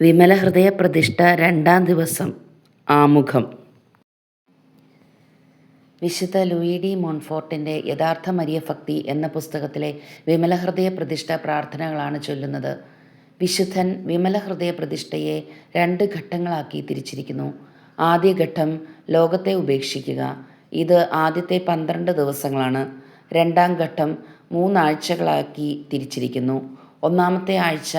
വിമല ഹൃദയ പ്രതിഷ്ഠ രണ്ടാം ദിവസം. ആമുഖം. വിശുദ്ധ ലൂയി ഡി മോൺഫോർട്ടിന്റെ യഥാർത്ഥ മരിയ ഭക്തി എന്ന പുസ്തകത്തിലെ വിമല ഹൃദയ പ്രതിഷ്ഠ പ്രാർത്ഥനകളാണ് ചൊല്ലുന്നത്. വിശുദ്ധൻ വിമല ഹൃദയ പ്രതിഷ്ഠയെ രണ്ട് ഘട്ടങ്ങളാക്കി തിരിച്ചിരിക്കുന്നു. ആദ്യ ഘട്ടം ലോകത്തെ ഉപേക്ഷിക്കുക. ഇത് ആദ്യത്തെ പന്ത്രണ്ട് ദിവസങ്ങളാണ്. രണ്ടാം ഘട്ടം മൂന്നാഴ്ചകളാക്കി തിരിച്ചിരിക്കുന്നു. ഒന്നാമത്തെ ആഴ്ച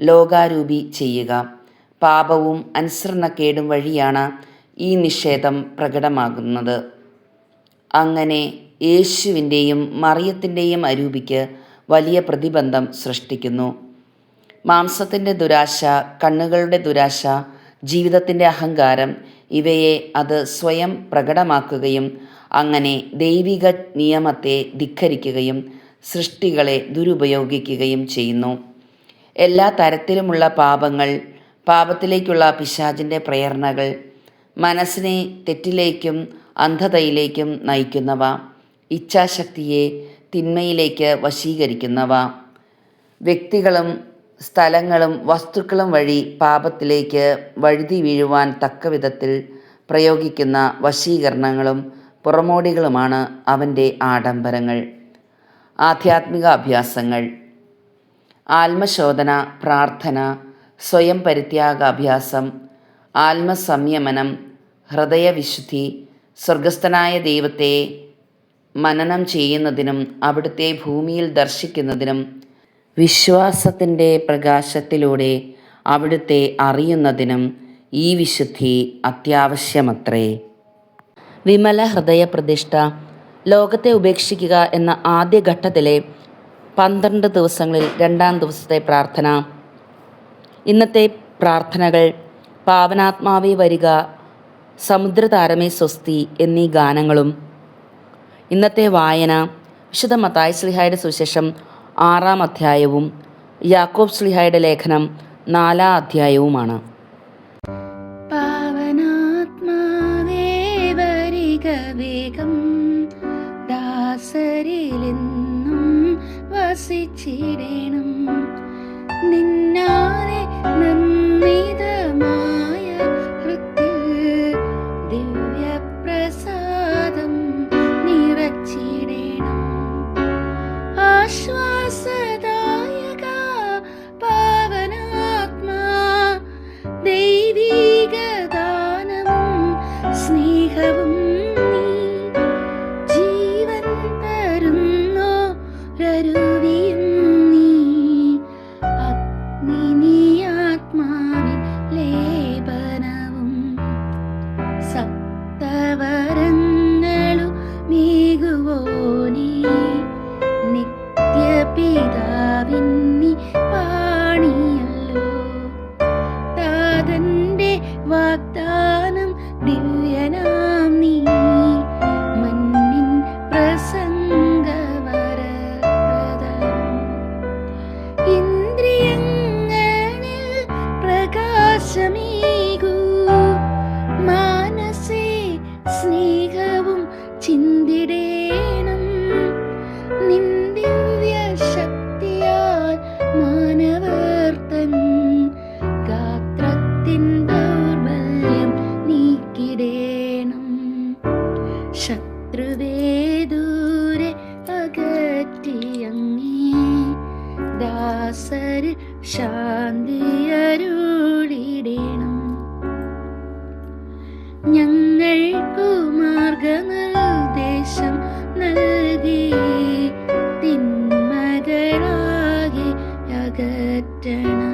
ലോകാരൂപി ചെയ്യുക. പാപവും അനുസരണക്കേടും വഴിയാണ് ഈ നിഷേധം പ്രകടമാകുന്നത്. അങ്ങനെ യേശുവിന്റെയും മറിയത്തിന്റെയും അരൂപിക്ക് വലിയ പ്രതിബന്ധം സൃഷ്ടിക്കുന്നു. മാംസത്തിന്റെ ദുരാശ കണ്ണുകളുടെ ദുരാശ ജീവിതത്തിന്റെ അഹങ്കാരം ഇവയെ അത് സ്വയം പ്രകടമാക്കുകയും അങ്ങനെ ദൈവിക നിയമത്തെ ധിക്കരിക്കുകയും സൃഷ്ടികളെ ദുരുപയോഗിക്കുകയും ചെയ്യുന്നു. എല്ലാ തരത്തിലുമുള്ള പാപങ്ങൾ പാപത്തിലേക്കുള്ള പിശാചിന്റെ പ്രേരണകൾ മനസ്സിനെ തെറ്റിലേക്കും അന്ധതയിലേക്കും നയിക്കുന്നവ ഇച്ഛാശക്തിയെ തിന്മയിലേക്ക് വശീകരിക്കുന്നവ. വ്യക്തികളും സ്ഥലങ്ങളും വസ്തുക്കളും വഴി പാപത്തിലേക്ക് വഴുതി വീഴുവാൻ തക്കവിധത്തിൽ പ്രയോഗിക്കുന്ന വശീകരണങ്ങളും പുറമോടികളുമാണ് അവന്റെ ആഡംബരങ്ങൾ. ആധ്യാത്മിക അഭ്യാസങ്ങൾ ആത്മശോധന പ്രാർത്ഥന സ്വയം പരിത്യാഗാഭ്യാസം ആത്മസംയമനം ഹൃദയവിശുദ്ധി സ്വർഗസ്ഥനായ ദൈവത്തെ മനനം ചെയ്യുന്നതിനും അവിടുത്തെ ഭൂമിയിൽ ദർശിക്കുന്നതിനും വിശ്വാസത്തിന്റെ പ്രകാശത്തിലൂടെ അവിടുത്തെ അറിയുന്നതിനും ഈ വിശുദ്ധി അത്യാവശ്യമത്രേ. വിമല ഹൃദയ പ്രതിഷ്ഠ ലോകത്തെ ഉപേക്ഷിക്കുക എന്ന ആദ്യ ഘട്ടത്തിലെ പന്ത്രണ്ട് ദിവസങ്ങളിൽ രണ്ടാം ദിവസത്തെ പ്രാർത്ഥന. ഇന്നത്തെ പ്രാർത്ഥനകൾ പാവനാത്മാവേ വരിക സമുദ്രതാരമേ സ്വസ്തി എന്നീ ഗാനങ്ങളും. ഇന്നത്തെ വായന വിശുദ്ധ മത്തായ സ്ലിഹായുടെ സുശേഷം ആറാം അധ്യായവും യാക്കോബ് സ്ലിഹായുടെ ലേഖനം നാലാം അധ്യായവുമാണ്. വസിച്ചിടേണം നിന്നാലെ chính 人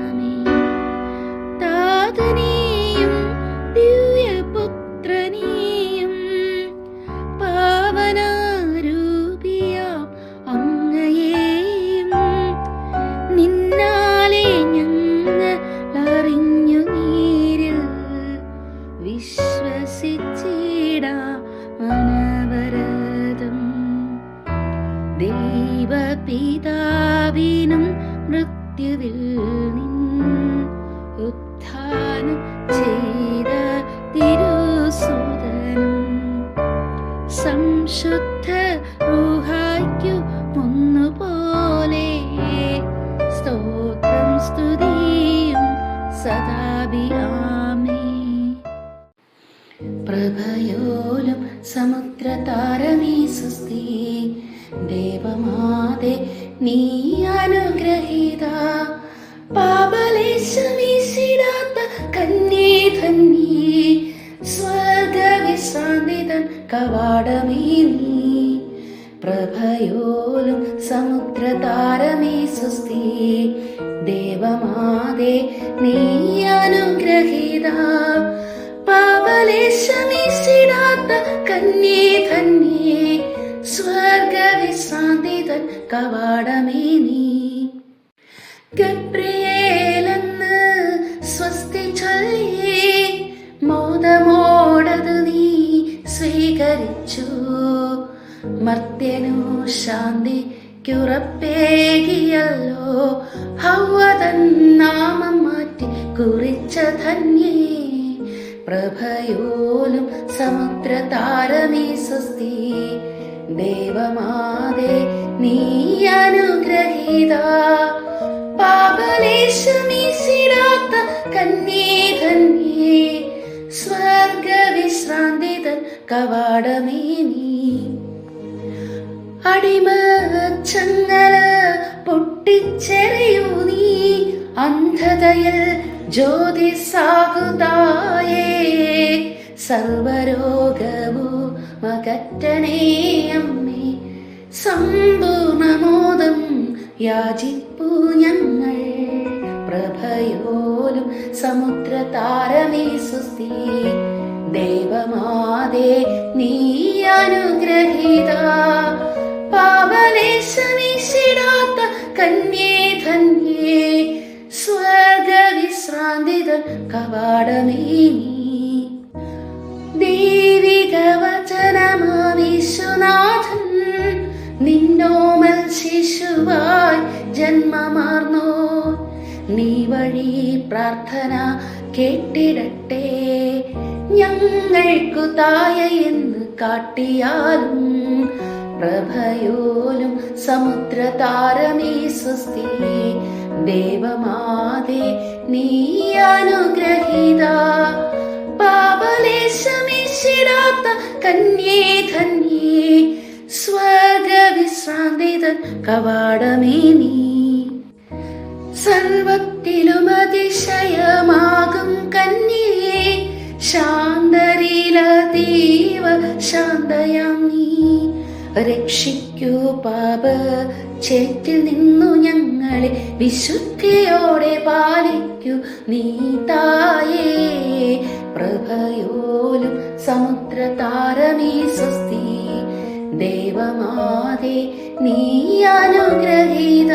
കവാടമേ നീ പ്രഭയോലും സമുദ്രതാരമേ സുസ്തി ദേവമാതേ നീ അനുഗ്രഹീത. പാപലേശമീശിടാത്ത കന്യേ ധന്യേ. സ്വർഗവിശ്രാന്തിതൻ കവാടമേ നീ. ഗബ്രിയേലെന്ന് സ്വസ്തി ചൊല്ലി മോദമോ സ്വീകരിച്ചു. മർത്യനു ശാന്തിക്കുറപ്പേകിയല്ലോ. ഹൗവതൻ നാമം മാറ്റി കുറിച്ച ധന്യേ. പ്രഭയോലും സമുദ്രതാരമേ സ്വസ്തി ദേവമാതേ നീ അനുഗ്രഹീത. പാപലേശമീശിടാത്ത കന്യേ ധന്യേ. സ്വർഗവിശ്രാന്തിതൻ കവാടമേ നീ. അടിമ ചങ്ങല പൊട്ടിച്ചെറിയൂ നീ. അന്ധതയിൽ ജ്യോതിസാകുതായേ. സർവരോഗമോ മകറ്റണേ അമ്മേ. സമ്പൂർണമോദം യാചിപ്പു ഞങ്ങൾ. പ്രഭയോലും സമുദ്രതാരമേ സുസ്ഥി ദേവമാതേ നീ അനുഗ്രഹീത. പാപലേശമീശിടാത്ത കന്യേ ധന്യേ സ്വർഗവിശ്രാന്തിതൻ കവാടമേ നീ. ദൈവിക വചനമാവിശ്വനാഥൻ നിന്നോമൽ ശിശുവായി ജന്മമാർന്നോ. നീ വഴി പ്രാർത്ഥന കേട്ടിടട്ടെ. ഞങ്ങൾക്കു തായ എന്ന് കാട്ടിയാലും പ്രഭയോലും സമുദ്രതാരമേ സ്വസ്തി. ദേവമാതേ നീ അനുഗ്രഹീത. പാപലേശമീശിടാത്ത കന്യേ ധന്യേ. സ്വർഗവിശ്രാന്തിതൻ കവാടമേ നീ. സർവത്തിലും അതിശയമാകും കന്യേ ശാന്തരീലതീവ ശാന്തയാം നീ. രക്ഷിക്കൂ പാപ ചേറ്റിൽ നിന്നു ഞങ്ങളെ വിശുദ്ധിയോടെ പാലിക്കൂ നീ തായേ. പ്രഭയോലും സമുദ്ര താരമേ സ്വസ്തി. ദേവമാതേ നീ അനുഗ്രഹീത.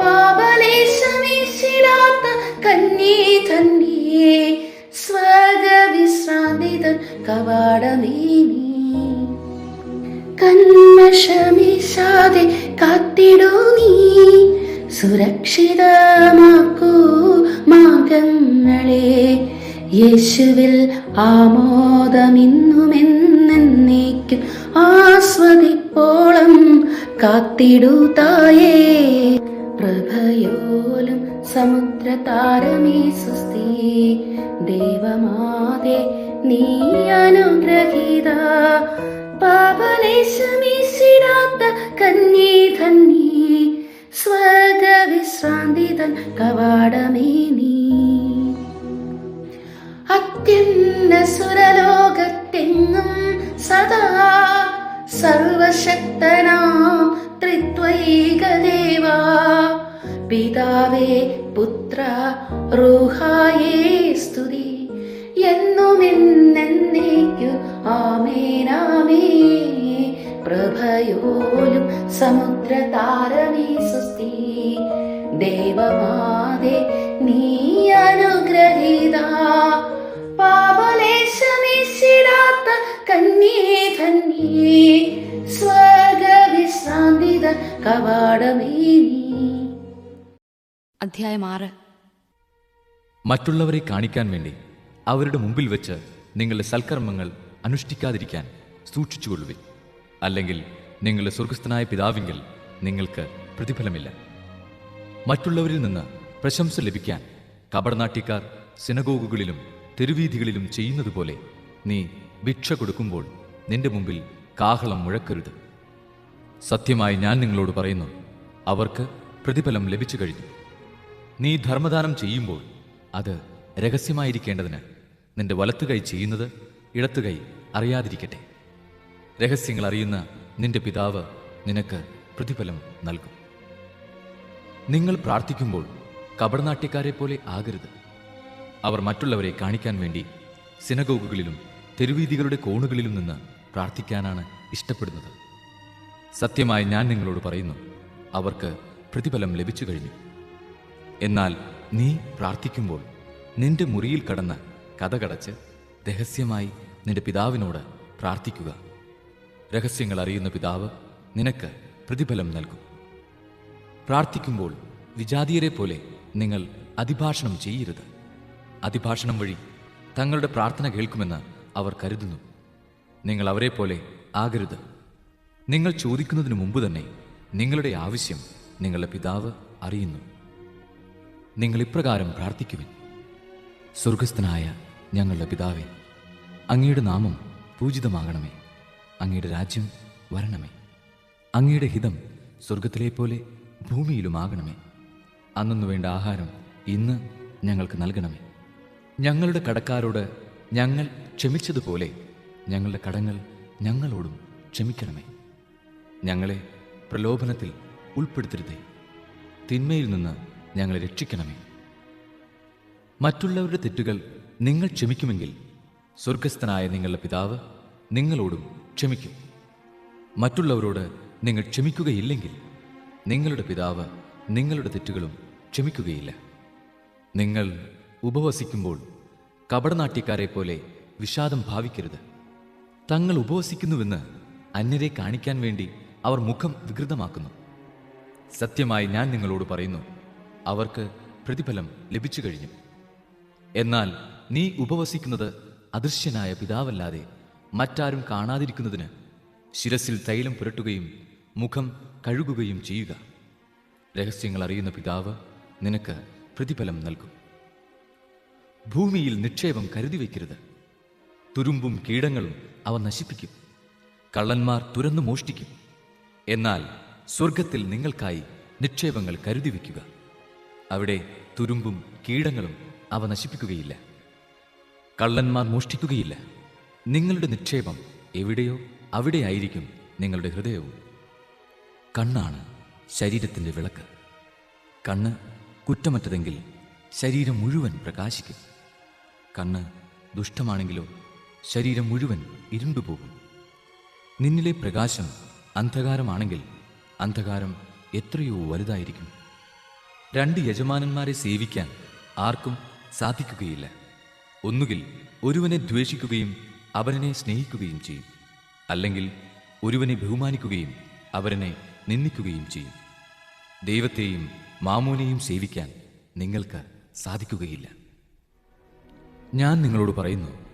പാപലേശമീശിടാത്ത കന്യേ ധന്യേ സ്വർഗവിശ്രാന്തിതൻ കവാടമേ നീ കന്മഷമീശാതെ കാത്തിടൂ നീ സുരക്ഷിതമാക്കൂ മാർഗങ്ങളെ. യേശുവിൽ ആമോദമിന്നുമെന്നേക്കും ആസ്വദിപ്പോളം കാത്തിടൂ തായേ. പ്രഭയോലും സമുദ്രതാരമേ സുസ്തി ദേവമാതേ നീ അനുഗ്രഹീത. പാപലേശമീശിടാത്ത കന്യേ ധന്യേ സ്വർഗവിശ്രാന്തിതൻ കവാടമേ നീ. അത്യുന്ന സുരലോകത്തെങ്ങും സദാ സർവശക്തനാം ത്രിത്വൈകദേവാ. പിതാവേ പുത്ര റൂഹായേ സ്തുതി. എന്നുമെന്നേക്കു ആമേനാമേ പ്രഭയോലും സമുദ്രതാരമേ സുസ്തി ദേവമാതേ നീ അനുഗ്രഹീത. പാപലേശമീശിടാത്ത കന്യേ ധന്യേ. കവാടമേ നീ അധ്യായം ആറ്. മറ്റുള്ളവരെ കാണിക്കാൻ വേണ്ടി അവരുടെ മുമ്പിൽ വെച്ച് നിങ്ങളുടെ സൽക്കർമ്മങ്ങൾ അനുഷ്ഠിക്കാതിരിക്കാൻ സൂക്ഷിച്ചുകൊള്ളുവിൻ. അല്ലെങ്കിൽ നിങ്ങളുടെ സ്വർഗസ്ഥനായ പിതാവിങ്കിൽ നിങ്ങൾക്ക് പ്രതിഫലമില്ല. മറ്റുള്ളവരിൽ നിന്ന് പ്രശംസ ലഭിക്കാൻ കപടനാട്യക്കാർ സിനഗോഗുകളിലും തെരുവീഥികളിലും ചെയ്യുന്നതുപോലെ നീ ഭിക്ഷ കൊടുക്കുമ്പോൾ നിന്റെ മുമ്പിൽ കാഹളം മുഴക്കരുത്. സത്യമായി ഞാൻ നിങ്ങളോട് പറയുന്നു അവർക്ക് പ്രതിഫലം ലഭിച്ചു കഴിഞ്ഞു. നീ ധർമ്മദാനം ചെയ്യുമ്പോൾ അത് രഹസ്യമായിരിക്കേണ്ടതിന് നിന്റെ വലത്തുകൈ ചെയ്യുന്നത് ഇടത്തുകൈ അറിയാതിരിക്കട്ടെ. രഹസ്യങ്ങൾ അറിയുന്ന നിന്റെ പിതാവ് നിനക്ക് പ്രതിഫലം നൽകും. നിങ്ങൾ പ്രാർത്ഥിക്കുമ്പോൾ കപടനാട്യക്കാരെ പോലെ ആകരുത്. അവർ മറ്റുള്ളവരെ കാണിക്കാൻ വേണ്ടി സിനഗോഗുകളിലും തെരുവീതികളുടെ കോണുകളിലും നിന്ന് പ്രാർത്ഥിക്കാനാണ് ഇഷ്ടപ്പെടുന്നത്. സത്യമായി ഞാൻ നിങ്ങളോട് പറയുന്നു അവർക്ക് പ്രതിഫലം ലഭിച്ചു കഴിഞ്ഞു. എന്നാൽ നീ പ്രാർത്ഥിക്കുമ്പോൾ നിന്റെ മുറിയിൽ കടന്ന് കഥകടച്ച് രഹസ്യമായി നിന്റെ പിതാവിനോട് പ്രാർത്ഥിക്കുക. രഹസ്യങ്ങൾ അറിയുന്ന പിതാവ് നിനക്ക് പ്രതിഫലം നൽകും. പ്രാർത്ഥിക്കുമ്പോൾ വിജാതീയരെ പോലെ നിങ്ങൾ അതിഭാഷണം ചെയ്യരുത്. അതിഭാഷണം വഴി തങ്ങളുടെ പ്രാർത്ഥന കേൾക്കുമെന്ന് അവർ കരുതുന്നു. നിങ്ങൾ അവരെ പോലെ ആകരുത്. നിങ്ങൾ ചോദിക്കുന്നതിന് മുമ്പ് തന്നെ നിങ്ങളുടെ ആവശ്യം നിങ്ങളുടെ പിതാവ് അറിയുന്നു. നിങ്ങൾ ഇപ്രകാരം പ്രാർത്ഥിക്കുവിൻ. സ്വർഗസ്ഥനായ ഞങ്ങളുടെ പിതാവേ അങ്ങയുടെ നാമം പൂജിതമാകണമേ. അങ്ങയുടെ രാജ്യം വരണമേ. അങ്ങയുടെ ഹിതം സ്വർഗത്തിലെ പോലെ ഭൂമിയിലുമാകണമേ. അന്നു വേണ്ട ആഹാരം ഇന്ന് ഞങ്ങൾക്ക് നൽകണമേ. ഞങ്ങളുടെ കടക്കാരോട് ഞങ്ങൾ ക്ഷമിച്ചതുപോലെ ഞങ്ങളുടെ കടങ്ങൾ ഞങ്ങളോടും ക്ഷമിക്കണമേ. ഞങ്ങളെ പ്രലോഭനത്തിൽ ഉൾപ്പെടുത്തരുതേ. തിന്മയിൽ നിന്ന് ഞങ്ങളെ രക്ഷിക്കണമേ. മറ്റുള്ളവരുടെ തെറ്റുകൾ നിങ്ങൾ ക്ഷമിക്കുമെങ്കിൽ സ്വർഗസ്ഥനായ നിങ്ങളുടെ പിതാവ് നിങ്ങളോടും ക്ഷമിക്കും. മറ്റുള്ളവരോട് നിങ്ങൾ ക്ഷമിക്കുകയില്ലെങ്കിൽ നിങ്ങളുടെ പിതാവ് നിങ്ങളുടെ തെറ്റുകളും ക്ഷമിക്കുകയില്ല. നിങ്ങൾ ഉപവസിക്കുമ്പോൾ കപടനാട്യക്കാരെ പോലെ വിഷാദം ഭാവിക്കരുത്. തങ്ങൾ ഉപവസിക്കുന്നുവെന്ന് അന്യരെ കാണിക്കാൻ വേണ്ടി അവർ മുഖം വികൃതമാക്കുന്നു. സത്യമായി ഞാൻ നിങ്ങളോട് പറയുന്നു അവർക്ക് പ്രതിഫലം ലഭിച്ചു കഴിഞ്ഞു. എന്നാൽ നീ ഉപവസിക്കുന്നത് അദൃശ്യനായ പിതാവല്ലാതെ മറ്റാരും കാണാതിരിക്കുന്നതിന് ശിരസിൽ തൈലം പുരട്ടുകയും മുഖം കഴുകുകയും ചെയ്യുക. രഹസ്യങ്ങൾ അറിയുന്ന പിതാവ് നിനക്ക് പ്രതിഫലം നൽകും. ഭൂമിയിൽ നിക്ഷേപം കരുതി വയ്ക്കരുത്. തുരുമ്പും കീടങ്ങളും അവ നശിപ്പിക്കും. കള്ളന്മാർ തുരന്നു മോഷ്ടിക്കും. എന്നാൽ സ്വർഗത്തിൽ നിങ്ങൾക്കായി നിക്ഷേപങ്ങൾ കരുതി വയ്ക്കുക അവിടെ തുരുമ്പും കീടങ്ങളും അവ നശിപ്പിക്കുകയില്ല. കള്ളന്മാർ മോഷ്ടിക്കുകയില്ല. നിങ്ങളുടെ നിക്ഷേപം എവിടെയോ അവിടെയായിരിക്കും നിങ്ങളുടെ ഹൃദയവും. കണ്ണാണ് ശരീരത്തിന്റെ വിളക്ക്. കണ്ണ് കുറ്റമറ്റതെങ്കിൽ ശരീരം മുഴുവൻ പ്രകാശിക്കും. കണ്ണ് ദുഷ്ടമാണെങ്കിലോ ശരീരം മുഴുവൻ ഇരുണ്ടുപോകും. നിന്നിലെ പ്രകാശം അന്ധകാരമാണെങ്കിൽ അന്ധകാരം എത്രയോ വലുതായിരിക്കും. രണ്ട് യജമാനന്മാരെ സേവിക്കാൻ ആർക്കും സാധിക്കുകയില്ല. ഒന്നുകിൽ ഒരുവനെ ദ്വേഷിക്കുകയും അവരനെ സ്നേഹിക്കുകയും ചെയ്യും. അല്ലെങ്കിൽ ഒരുവനെ ബഹുമാനിക്കുകയും അവരനെ നിന്ദിക്കുകയും ചെയ്യും. ദൈവത്തെയും മാമോനെയും സേവിക്കാൻ നിങ്ങൾക്ക് സാധിക്കുകയില്ല. ഞാൻ നിങ്ങളോട് പറയുന്നു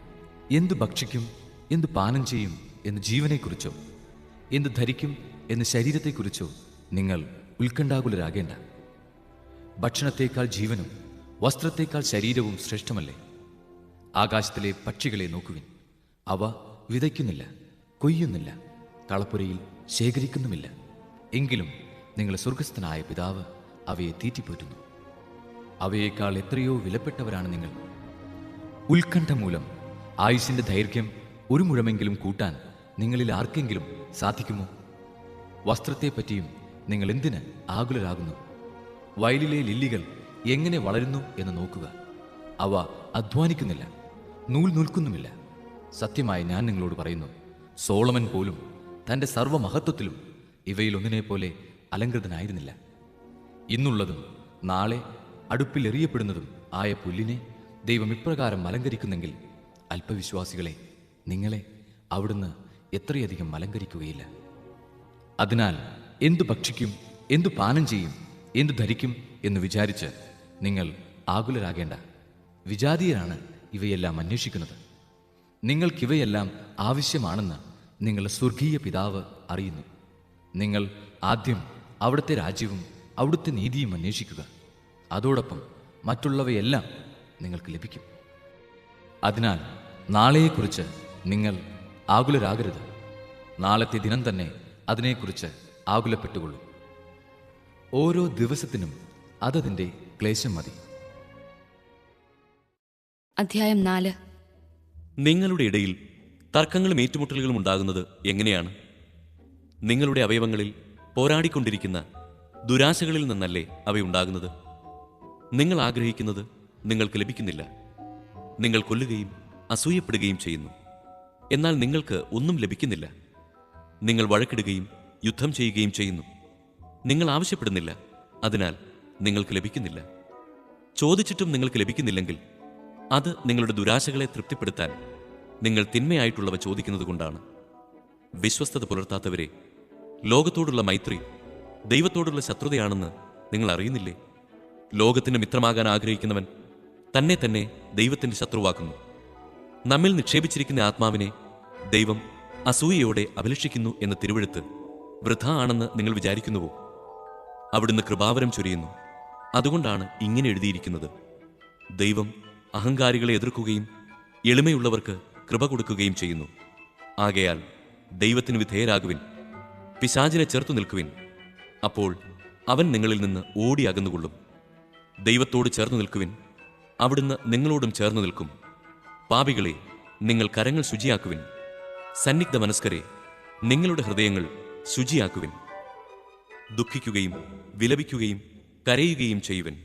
എന്തു ഭക്ഷിക്കും എന്തു പാനം ചെയ്യും എന്ന് ജീവനെക്കുറിച്ചോ എന്ത് ധരിക്കും എന്ന് ശരീരത്തെക്കുറിച്ചോ നിങ്ങൾ ഉത്കണ്ഠാകുലരാകേണ്ട. ഭക്ഷണത്തേക്കാൾ ജീവനും വസ്ത്രത്തേക്കാൾ ശരീരവും ശ്രേഷ്ഠമല്ലേ? ആകാശത്തിലെ പക്ഷികളെ നോക്കുവിൻ. അവ വിതയ്ക്കുന്നില്ല കൊയ്യുന്നില്ല കളപ്പുരയിൽ ശേഖരിക്കുന്നുമില്ല. എങ്കിലും നിങ്ങളുടെ സ്വർഗസ്ഥനായ പിതാവ് അവയെ തീറ്റിപ്പോറ്റുന്നു. അവയേക്കാൾ എത്രയോ വിലപ്പെട്ടവരാണ് നിങ്ങൾ. ഉത്കണ്ഠ മൂലം ആയുസിന്റെ ദൈർഘ്യം ഒരു മുഴമെങ്കിലും കൂട്ടാൻ നിങ്ങളിൽ ആർക്കെങ്കിലും സാധിക്കുമോ? വസ്ത്രത്തെപ്പറ്റിയും നിങ്ങൾ എന്തിന് ആകുലരാകുന്നു? വയലിലെ ലില്ലികൾ എങ്ങനെ വളരുന്നു എന്ന് നോക്കുക. അവ അധ്വാനിക്കുന്നില്ല നൂൽ നിൽക്കുന്നുമില്ല. സത്യമായി ഞാൻ നിങ്ങളോട് പറയുന്നു സോളമൻ പോലും തന്റെ സർവമഹത്വത്തിലും ഇവയിലൊന്നിനെ പോലെ അലങ്കൃതനായിരുന്നില്ല ഇന്നുള്ളതും നാളെ അടുപ്പിലെറിയപ്പെടുന്നതും ആയ പുല്ലിനെ ദൈവം ഇപ്രകാരം അലങ്കരിക്കുന്നെങ്കിൽ അല്പവിശ്വാസികളെ നിങ്ങളെ അവിടുന്ന് എത്രയധികം അലങ്കരിക്കുകയില്ല. അതിനാൽ എന്തു ഭക്ഷിക്കും എന്തു പാനം ചെയ്യും എന്തു ധരിക്കും എന്ന് വിചാരിച്ച് നിങ്ങൾ ആകുലരാകേണ്ട. വിജാതീയരാണ് ഇവയെല്ലാം അന്വേഷിക്കുന്നത്. നിങ്ങൾക്കിവയെല്ലാം ആവശ്യമാണെന്ന് നിങ്ങളുടെ സ്വർഗീയ പിതാവ് അറിയുന്നു. നിങ്ങൾ ആദ്യം അവിടുത്തെ രാജ്യവും അവിടുത്തെ നീതിയും അന്വേഷിക്കുക. അതോടൊപ്പം മറ്റുള്ളവയെല്ലാം നിങ്ങൾക്ക് ലഭിക്കും. അതിനാൽ നാളെയെക്കുറിച്ച് നിങ്ങൾ ആകുലരാകരുത്. നാളത്തെ ദിനം തന്നെ അതിനെക്കുറിച്ച് ആകുലപ്പെട്ടുകൊള്ളൂ. ഓരോ ദിവസത്തിനും അതതിന്റെ ക്ലേശം മതി. അധ്യായം നാല്. നിങ്ങളുടെ ഇടയിൽ തർക്കങ്ങളും ഏറ്റുമുട്ടലുകളും ഉണ്ടാകുന്നത് എങ്ങനെയാണ്? നിങ്ങളുടെ അവയവങ്ങളിൽ പോരാടിക്കൊണ്ടിരിക്കുന്ന ദുരാശകളിൽ നിന്നല്ലേ അവയുണ്ടാകുന്നത് നിങ്ങൾ ആഗ്രഹിക്കുന്നത് നിങ്ങൾക്ക് ലഭിക്കുന്നില്ല. നിങ്ങൾ കൊല്ലുകയും അസൂയപ്പെടുകയും ചെയ്യുന്നു. എന്നാൽ നിങ്ങൾക്ക് ഒന്നും ലഭിക്കുന്നില്ല. നിങ്ങൾ വഴക്കിടുകയും യുദ്ധം ചെയ്യുകയും ചെയ്യുന്നു. നിങ്ങൾ ആവശ്യപ്പെടുന്നില്ല. അതിനാൽ നിങ്ങൾക്ക് ലഭിക്കുന്നില്ല. ചോദിച്ചിട്ടും നിങ്ങൾക്ക് ലഭിക്കുന്നില്ലെങ്കിൽ അത് നിങ്ങളുടെ ദുരാശകളെ തൃപ്തിപ്പെടുത്താൻ നിങ്ങൾ തിന്മയായിട്ടുള്ളവ ചോദിക്കുന്നത് കൊണ്ടാണ്. വിശ്വസ്തത പുലർത്താത്തവരെ ലോകത്തോടുള്ള മൈത്രി ദൈവത്തോടുള്ള ശത്രുതയാണെന്ന് നിങ്ങൾ അറിയുന്നില്ലേ? ലോകത്തിന് മിത്രമാകാൻ ആഗ്രഹിക്കുന്നവൻ തന്നെ തന്നെ ദൈവത്തിന്റെ ശത്രുവാക്കുന്നു. നമ്മിൽ നിക്ഷേപിച്ചിരിക്കുന്ന ആത്മാവിനെ ദൈവം അസൂയയോടെ അഭിലഷിക്കുന്നു എന്ന തിരുവഴുത്ത് വൃഥ ആണെന്ന് നിങ്ങൾ വിചാരിക്കുന്നുവോ? അവിടുന്ന് കൃപാവരം ചൊരിയുന്നു. അതുകൊണ്ടാണ് ഇങ്ങനെ എഴുതിയിരിക്കുന്നത്. ദൈവം അഹങ്കാരികളെ എതിർക്കുകയും എളിമയുള്ളവർക്ക് കൃപ കൊടുക്കുകയും ചെയ്യുന്നു. ആകയാൽ ദൈവത്തിന് വിധേയരാകുവിൻ പിശാചിനെ ചേർത്തു നിൽക്കുവിൻ. അപ്പോൾ അവൻ നിങ്ങളിൽ നിന്ന് ഓടി അകന്നുകൊള്ളും. ദൈവത്തോട് ചേർന്ന് നിൽക്കുവിൻ. അവിടുന്ന് നിങ്ങളോടും ചേർന്ന് നിൽക്കും. പാപികളെ നിങ്ങൾ കരങ്ങൾ ശുചിയാക്കുവിൻ. സന്നിഗ്ധ മനസ്കരെ നിങ്ങളുടെ ഹൃദയങ്ങൾ ശുചിയാക്കുവിൻ. ദുഃഖിക്കുകയും വിലപിക്കുകയും കരയുകയും ചെയ്യുവൻ.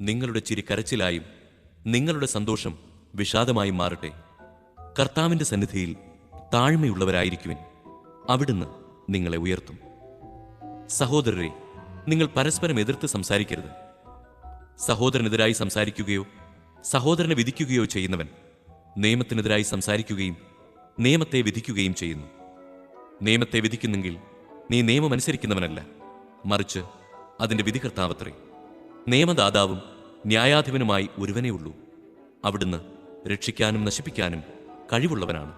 നിങ്ങളുടെ ചിരി കരച്ചിലായും നിങ്ങളുടെ സന്തോഷം വിഷാദമായും മാറട്ടെ. കർത്താവിന്റെ സന്നിധിയിൽ താഴ്മയുള്ളവരായിരിക്കുവിൻ. അവിടുന്ന് നിങ്ങളെ ഉയർത്തും. സഹോദരരെ നിങ്ങൾ പരസ്പരം എതിർത്ത് സംസാരിക്കരുത്. സഹോദരനെതിരായി സംസാരിക്കുകയോ സഹോദരനെ വിധിക്കുകയോ ചെയ്യുന്നവൻ നിയമത്തിനെതിരായി സംസാരിക്കുകയും നിയമത്തെ വിധിക്കുകയും ചെയ്യുന്നു. നിയമത്തെ വിധിക്കുന്നെങ്കിൽ നീ നിയമമനുസരിക്കുന്നവനല്ല മറിച്ച് അതിന്റെ വിധികർത്താവത്രേ. നിയമദാതാവും ന്യായാധിപനുമായി ഒരുവനേ ഉള്ളൂ. അവിടുന്ന് രക്ഷിക്കാനും നശിപ്പിക്കാനും കഴിവുള്ളവനാണ്.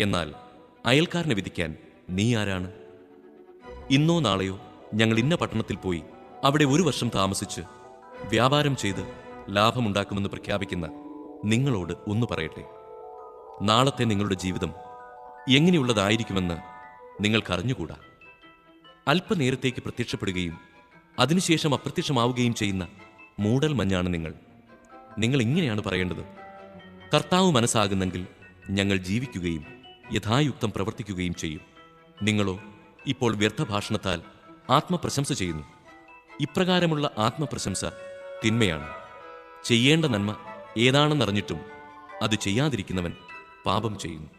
എന്നാൽ അയൽക്കാരനെ വിധിക്കാൻ നീ ആരാണ്? ഇന്നോ നാളെയോ ഞങ്ങൾ ഇന്ന പട്ടണത്തിൽ പോയി അവിടെ ഒരു വർഷം താമസിച്ച് വ്യാപാരം ചെയ്ത് ലാഭമുണ്ടാക്കുമെന്ന് പ്രഖ്യാപിക്കുന്ന നിങ്ങളോട് ഒന്ന് പറയട്ടെ? നാളത്തെ നിങ്ങളുടെ ജീവിതം എങ്ങനെയുള്ളതായിരിക്കുമെന്ന് നിങ്ങൾക്കറിഞ്ഞുകൂടാ? അല്പനേരത്തേക്ക് പ്രത്യക്ഷപ്പെടുകയും അതിനുശേഷം അപ്രത്യക്ഷമാവുകയും ചെയ്യുന്ന മൂടൽ മഞ്ഞാണ് നിങ്ങൾ. നിങ്ങൾ ഇങ്ങനെയാണ് പറയേണ്ടത്. കർത്താവ് മനസ്സാകുന്നെങ്കിൽ ഞങ്ങൾ ജീവിക്കുകയും യഥായുക്തം പ്രവർത്തിക്കുകയും ചെയ്യും. നിങ്ങളോ ഇപ്പോൾ വ്യർത്ഥഭാഷണത്താൽ ആത്മപ്രശംസ ചെയ്യുന്നു. ഇപ്രകാരമുള്ള ആത്മപ്രശംസ തിന്മയാണ്. ചെയ്യേണ്ട നന്മ ഏതാണെന്നറിഞ്ഞിട്ടും അത് ചെയ്യാതിരിക്കുന്നവൻ പാപം ചെയ്യുന്നു.